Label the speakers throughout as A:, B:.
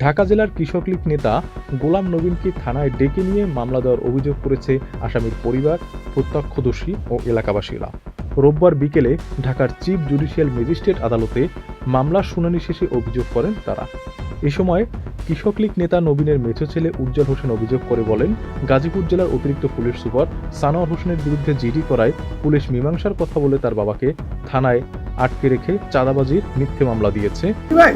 A: ঢাকা জেলার কৃষক লীগ নেতা গোলাম নবীনকে থানায় ডেকে নিয়ে মামলা দেওয়ার অভিযোগ করেছে আসামির পরিবার, প্রত্যক্ষদর্শী ও এলাকাবাসীরা। রোববার বিকেলে ঢাকার চিফ জুডিশিয়াল ম্যাজিস্ট্রেট আদালতে মামলার শুনানি শেষে অভিযোগ করেন তারা। এ সময় কৃষক লীগ নেতা নবীনের মেছো ছেলে উজ্জ্বল হোসেন অভিযোগ করে বলেন, গাজীপুর জেলার অতিরিক্ত পুলিশ সুপার সানোয়ার হোসেনের বিরুদ্ধে জিডি করায় পুলিশ মীমাংসার কথা বলে তার বাবাকে থানায় আটকে রেখে চাঁদাবাজির মিথ্যে মামলা দিয়েছে।
B: ভাই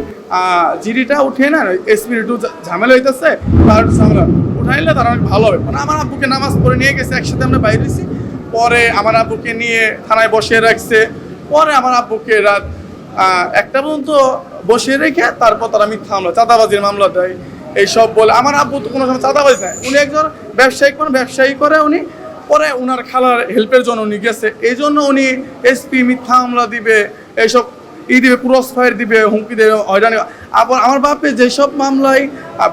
B: জিডিটা উঠে না, এসপির একটু ঝামেলা হইতেছে, তার ঝামেলা উঠাইলে তার অনেক ভালো হবে। মানে আমার আব্বুকে নামাজ পড়ে নিয়ে গেছে, একসাথে আমরা বাইরে হয়েছি পরে আমার আব্বুকে নিয়ে থানায় বসিয়ে রাখছে, পরে আমার আব্বুকে রাত একটা পর্যন্ত বসিয়ে রেখে তারপর তারা মিথ্যা মামলা চাঁদাবাজির মামলা দেয় এইসব বলে, আমার আব্বু তো কোনো সময় চাঁদাবাজি নাই উনি একজন ব্যবসায়িক মানে ব্যবসায়ী করে উনি পরে উনার খালার হেল্পের জন্য উনি গেছে। এই জন্য উনি এসপি মিথ্যা মামলা দিবে, এইসব ই দিবে ক্রস ফায়ার দিবে, হুমকি দেবে, হয়রানি আবার আমার বাপে যেসব মামলায়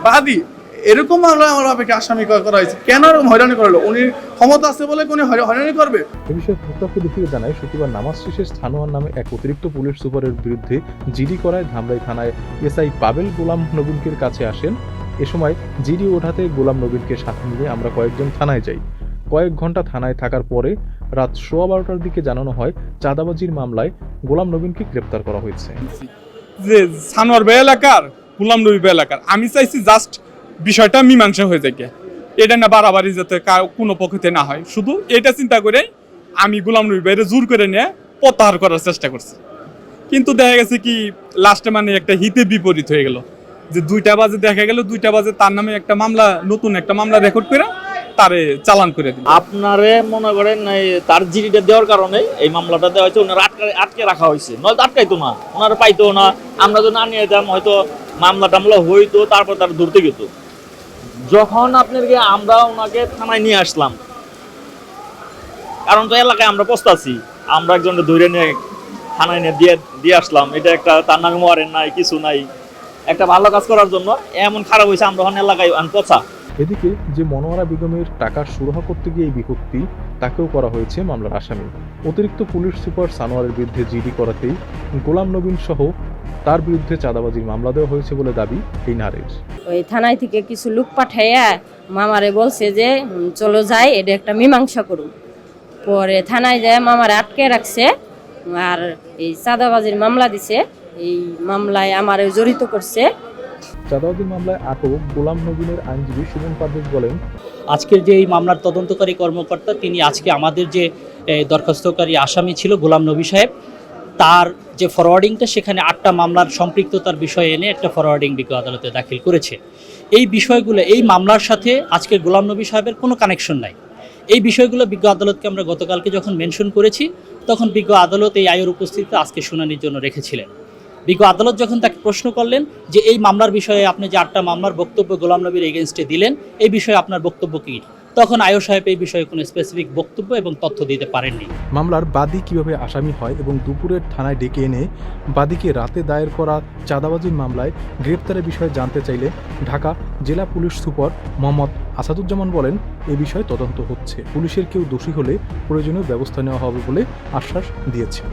B: বাদী এরকম মামলায় আমার বাপেকে আসামি করা হয়েছে। কেন এরকম হয়রানি করল? উনি ক্ষমতা আছে বলে কি উনি হয়রা- হয়রানি করবে?
A: এ বিষয়ে প্রত্যক্ষদর্শীরা জানায় শুক্রবার নামাজ শেষে স্থানোয়ার নামে এক অতিরিক্ত পুলিশ সুপারের বিরুদ্ধে জিডি করায় ধামরাই থানায় এসআই পাবেল গোলাম নবীনকের কাছে আসেন। এ সময় জিডি ওঠাতে গোলাম নবীনকে সাথে নিয়ে আমরা কয়েকজন থানায় যাই। কয়েক ঘণ্টা থানায় থাকার পরে রাত সোয়া বারোটার দিকে জানানো হয় চাঁদাবাজির মামলায় গোলাম নবীনকে গ্রেপ্তার করা হয়েছে।
C: যে সানোয়ার বে এলাকার গোলাম নবী বে এলাকার। আমি চাইছি জাস্ট বিষয়টা মীমাংসা হয়ে যায় এটা না বাড়াবাড়ি যাতে কোনো পক্ষতে না হয়। শুধু এটা চিন্তা করে আমি গুলাম নবী বাইরে জোর করে নিয়ে প্রত্যাহার করার চেষ্টা করছি। কিন্তু দেখা গেছে কি লাস্টে মানে একটা হিতে বিপরীত হয়ে গেল। যে দুইটা বাজে দেখা গেল, দুইটা বাজে তার নামে একটা মামলা, নতুন একটা মামলা রেকর্ড করে তারে চালান করে দিল।
D: আপনারে মনে করেন তার জিডিটা দেওয়ার কারণে এই মামলাটা দেওয়া হয়েছে ওনার আটকে আটকে রাখা হয়েছে। নয়তো আটকাইতো না ওনারা পাইতো না, আমরা যদি না নিয়ে যেতাম, হয়তো মামলা টামলা হইতো, তারপর তার ধরতে গেত। যখন আপনাকে আমরা ওনাকে থানায় নিয়ে আসলাম, কারণ তো এলাকায় আমরা পস্তাছি আমরা একজনকে ধরে নিয়ে থানায় নিয়ে দিয়ে দিয়ে আসলাম। এটা একটা তার নামে ওয়ারেন্ট নাই, কিছু নাই। একটা ভালো কাজ করার জন্য এমন খারাপ হয়েছে, আমরা ওখানে এলাকায় পচা।
A: এদিকে যে মনোয়ারা বেগমের টাকা সুরাহা করতে গিয়ে এই বিপত্তি, তাকেও করা হয়েছে মামলার আসামি। অতিরিক্ত পুলিশ সুপার সানোয়ারের বিরুদ্ধে জিডি করাতেই গোলাম নবীন সহ তার বিরুদ্ধে চাঁদাবাজির মামলা দেওয়া হয়েছে বলে দাবি এই নারীর।
E: ওই থানায় থেকে কিছু লোক পাঠাইয়া মামারে বলছে যে চলো যাই এটা একটা মীমাংসা করুন। পরে থানায় যায় মামারে আটকে রাখছে আর এই চাঁদাবাজির মামলা দিছে। এই মামলায় আমারে জড়িত করছে।
A: চাঁদাবাজির মামলায় আটক গোলাম নবীনের আইনজীবী সুমন পারভেজ বলেন
F: আজকের যে এই মামলার তদন্তকারী কর্মকর্তা তিনি আজকে আমাদের যে দরখাস্তকারী আসামি ছিল গোলাম নবী সাহেব তার যে ফরওয়ার্ডিংটা সেখানে আটটা মামলার সম্পৃক্ততার বিষয় এনে একটা ফরওয়ার্ডিং বিজ্ঞ আদালতে দাখিল করেছে। এই বিষয়গুলো, এই মামলার সাথে আজকের গোলাম নবী সাহেবের কোনো কানেকশন নাই। এই বিষয়গুলো বিজ্ঞ আদালতকে আমরা গতকালকে যখন মেনশন করেছি, তখন বিজ্ঞ আদালত এই আয়ের উপস্থিতিতে আজকে শুনানির জন্য রেখেছিলেন। বিজ্ঞ আদালত যখন তাকে প্রশ্ন করলেন যে এই মামলার বিষয়ে আপনি যে আটটা মামলার বক্তব্য গোলাম নবীর এগেনস্টে দিলেন, এই বিষয়ে আপনার বক্তব্য কী? তখন আয়ো সাহেব এই বিষয়ে কোনো স্পেসিফিক বক্তব্য এবং তথ্য দিতে পারেননি।
A: মামলার বাদী কীভাবে আসামি হয় এবং দুপুরের থানায় ডেকে এনে বাদীকে রাতে দায়ের করা চাঁদাবাজির মামলায় গ্রেপ্তারের বিষয়ে জানতে চাইলে ঢাকা জেলা পুলিশ সুপার মোহাম্মদ আসাদুজ্জামান বলেন, এ বিষয়ে তদন্ত হচ্ছে। পুলিশের কেউ দোষী হলে প্রয়োজনীয় ব্যবস্থা নেওয়া হবে বলে আশ্বাস দিয়েছে